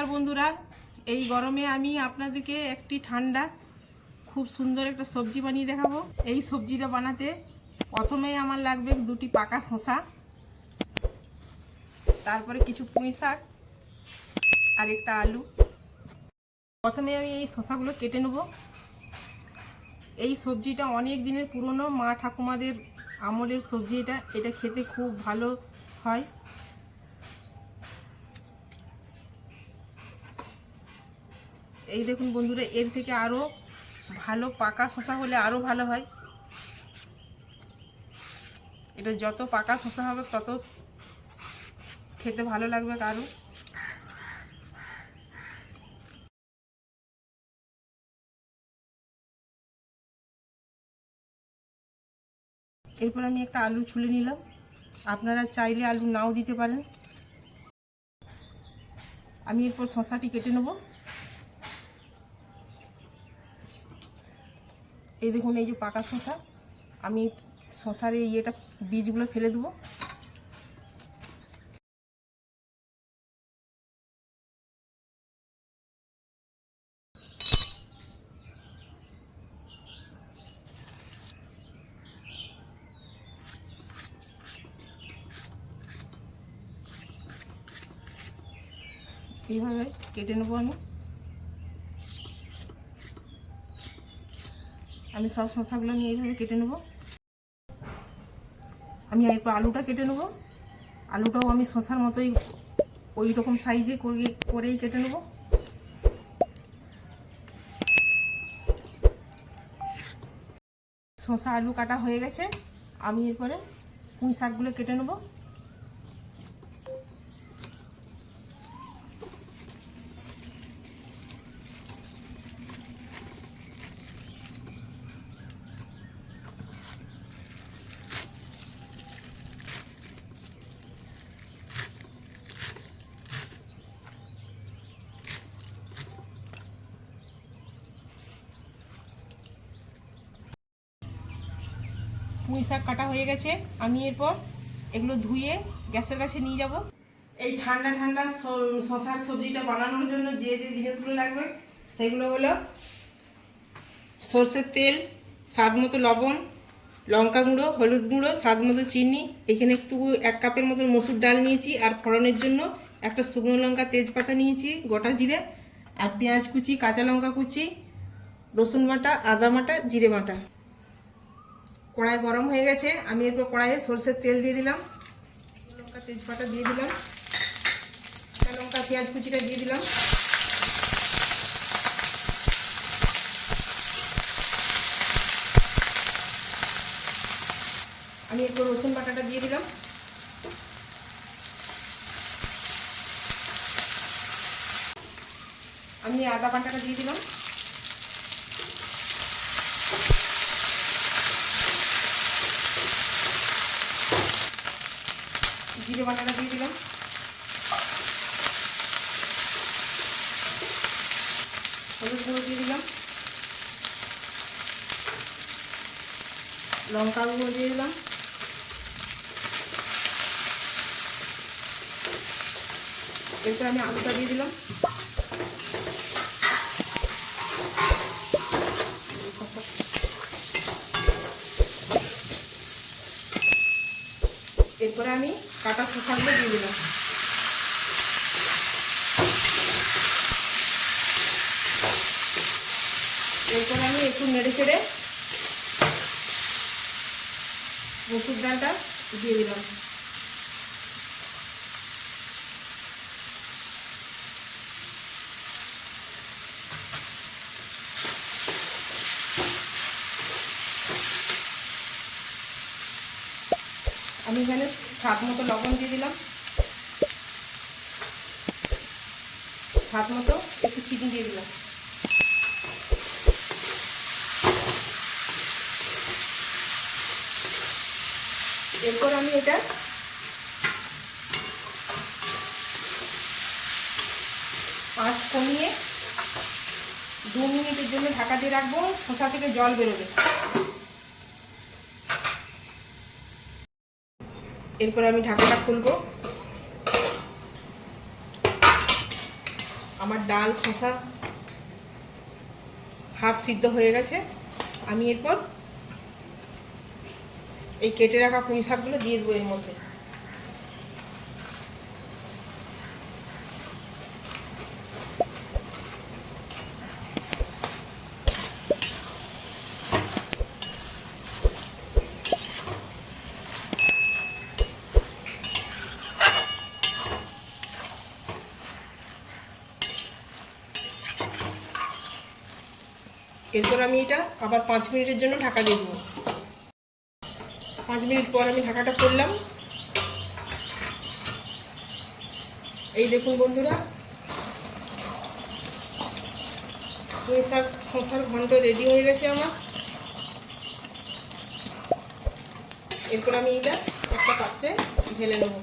নমস্কার বন্ধুরা। এই গরমে আমি আপনাদেরকে একটি ঠান্ডা, খুব সুন্দর একটা সবজি বানিয়ে দেখাবো। এই সবজিটা বানাতে প্রথমেই আমার লাগবে দুটি পাকা শসা, তারপরে কিছু পুঁই শাক আর একটা আলু। প্রথমে আমি এই শসাগুলো কেটে নেব। এই সবজিটা অনেক দিনের পুরনো, মা ঠাকুমাদের আমলের সবজি এটা। এটা খেতে খুব ভালো হয়। এই দেখুন বন্ধুরা, এর থেকে আরও ভালো পাকা শশা হলে আরও ভালো হয়। এটা যত পাকা শশা হবে, তত খেতে ভালো লাগবে আরও এরপর আমি একটা আলু ছুলে নিলাম। আপনারা চাইলে আলু নাও দিতে পারেন। আমি এরপর শশাটি কেটে নেব। এই দেখুন, এই যে পাকা শশা আমি শশার এই ইয়েটা, বীজগুলো ফেলে দেবো। এইভাবে কেটে নেব আমি। আমি সব শসাগুলো নিয়ে এইভাবে কেটে নেব। আমি এরপর আলুটা কেটে নেব। আলুটাও আমি শশার মতোই ওই রকম সাইজে করে করেই কেটে নেব। শসা আলু কাটা হয়ে গেছে। আমি এরপরে পুঁই শাকগুলো কেটে নেব। পুঁই শাক কাটা হয়ে গেছে। আমি এরপর এগুলো ধুয়ে গ্যাসের কাছে নিয়ে যাব। এই ঠান্ডা ঠান্ডা শশার সবজিটা বানানোর জন্য যে যে জিনিসগুলো লাগবে, সেগুলো হলো সর্ষের তেল, স্বাদ মতো লবণ, লঙ্কা গুঁড়ো, হলুদ গুঁড়ো, স্বাদ মতো চিনি। এখানে একটু এক কাপের মতন মসুর ডাল নিয়েছি, আর ফোড়নের জন্য একটা শুকনো লঙ্কা তেজপাতা নিয়েছি, গোটা জিরে, আর পেঁয়াজ কুচি, কাঁচা লঙ্কা কুচি, রসুন বাটা, আদা বাটা, জিরে বাটা। কড়াই গরম হয়ে গেছে। আমি এরপর কড়াইয়ে সরষের তেল দিয়ে দিলাম। লঙ্কা, তেজপাতা দিয়ে দিলাম। লঙ্কা, পেঁয়াজ কুচিটা দিয়ে দিলাম। আমি এরপর রসুন বাটাটা দিয়ে দিলাম। আমি আদা বাটাটা দিয়ে দিলাম। জিরে বাটাটা দিয়ে দিলাম। হলুদ গুঁড়ো দিয়ে দিলাম। লঙ্কা গুঁড়ো দিয়ে দিলাম। এরপর আমি আলুটা দিয়ে দিলাম। এরপরে আমি কাটা শসাগুলো দিয়ে দিলাম। এরপরে আমি একটু নেড়ে চেড়ে মসুর ডালটা দিয়ে দিলাম। আমি এখানে স্বাদ মতো লবণ দিয়ে দিলাম। স্বাদ মতো একটু চিনি দিয়ে দিলাম। এরপর আমি এটা পাঁচ কমিয়ে দু মিনিটের জন্য ঢাকা দিয়ে রাখব। শসা থেকে জল বেরোবে। এরপর আমি ঢাকাটা খুলব। আমার ডাল শশা হাফ সিদ্ধ হয়ে গেছে। আমি এরপর এই কেটে রাখা পুঁই শাকগুলো দিয়ে দেবো এর মধ্যে। এরপর আমি এটা আবার পাঁচ মিনিটের জন্য ঢাকা দিয়ে দেবো। পাঁচ মিনিট পর আমি ঢাকাটা করলাম। এই দেখুন বন্ধুরা পুঁই শাক শশার ঘন্ট রেডি হয়ে গেছে আমার। এরপর আমি এটা একটা পাত্রে ঢেলে নেব।